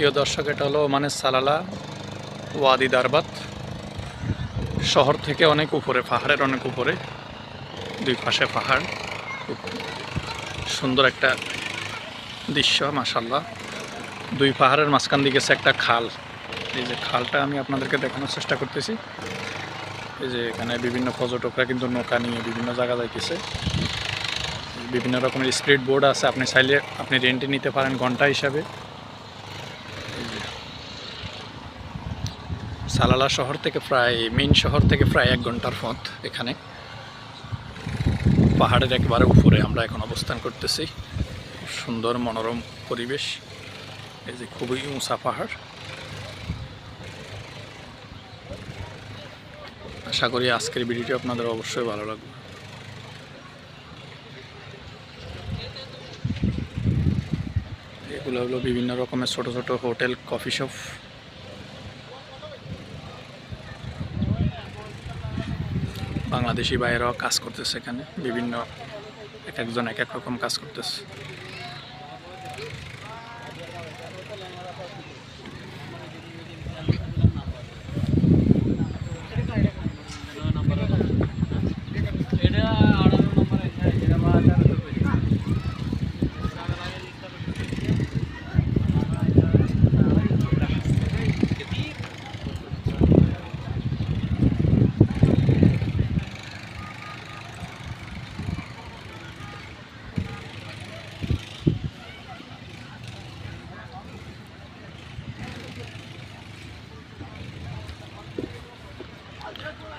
প্রিয় দর্শক, এটা হলো মানে সালালা ওয়াদি দারবাত। শহর থেকে অনেক উপরে, পাহাড়ের অনেক উপরে, দুই পাশে পাহাড়। খুব সুন্দর একটা দৃশ্য মাসাল্লাহ দুই পাহাড়ের মাঝখান দিকে একটা খাল। এই যে খালটা আমি আপনাদেরকে দেখানোর চেষ্টা করতেছি। এই যে এখানে বিভিন্ন পর্যটকরা কিন্তু নৌকা নিয়ে বিভিন্ন জায়গা যাইতেছে। বিভিন্ন রকমের স্পিড বোর্ড আছে, আপনি চাইলে আপনি রেন্টে নিতে পারেন ঘণ্টা হিসাবে এই যে সালালা শহর থেকে প্রায়, মেইন শহর থেকে প্রায় এক ঘণ্টার পথ এখানে। পাহাড়ের একেবারে উপরে আমরা এখন অবস্থান করতেছি। সুন্দর মনোরম পরিবেশ। এই যে খুবই উঁচা পাহাড়। আশা করি আজকের ভিডিওটি আপনাদের অবশ্যই ভালো লাগবে। এগুলো হলো বিভিন্ন রকমের ছোট ছোট হোটেল, কফি শপ। বাংলাদেশি বাইরেও কাজ করতেছে এখানে। বিভিন্ন এক একজন এক এক রকম কাজ করতেছে।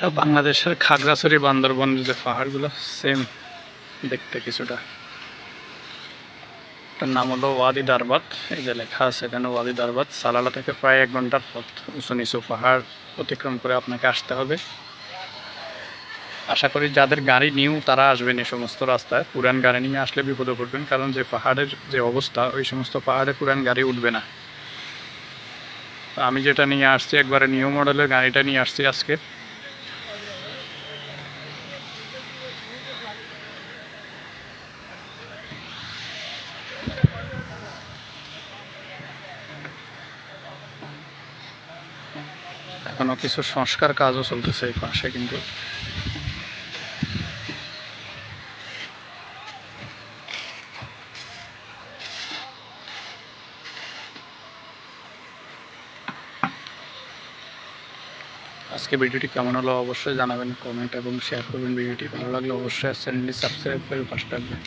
এটা বাংলাদেশের খাগড়াছড়ি বান্দরবনের যে পাহাড়গুলো সেম দেখতে কিছুটা। এটার নাম হলো ওয়াদি দারবাত এই যে লেখা আছে এখানে, ওয়াদি দারবাত সালালা থেকে প্রায় এক ঘণ্টার পথ, উঁচু নিচু পাহাড় অতিক্রম করে আপনাকে আসতে হবে। আশা করি যাদের গাড়ি নিউ, তারা আসবেন এই সমস্ত রাস্তায়। পুরান গাড়ি নিয়ে আসলে বিপদে পড়বেন, কারণ যে পাহাড়ের যে অবস্থা, ওই সমস্ত পাহাড়ে পুরান গাড়ি উঠবে না। আমি যেটা নিয়ে আসছি, একবারে নিউ মডেলের গাড়িটা নিয়ে আসছি আজকে। এখনও কিছু সংস্কার কাজও চলতেছে এই পাশে, কিন্তু আজকে ভিডিওটি কেমন হলো অবশ্যই জানাবেন কমেন্ট এবং শেয়ার করবেন। ভিডিওটি ভালো লাগলে অবশ্যই চ্যানেলটি সাবস্ক্রাইব করে পাশে থাকবেন।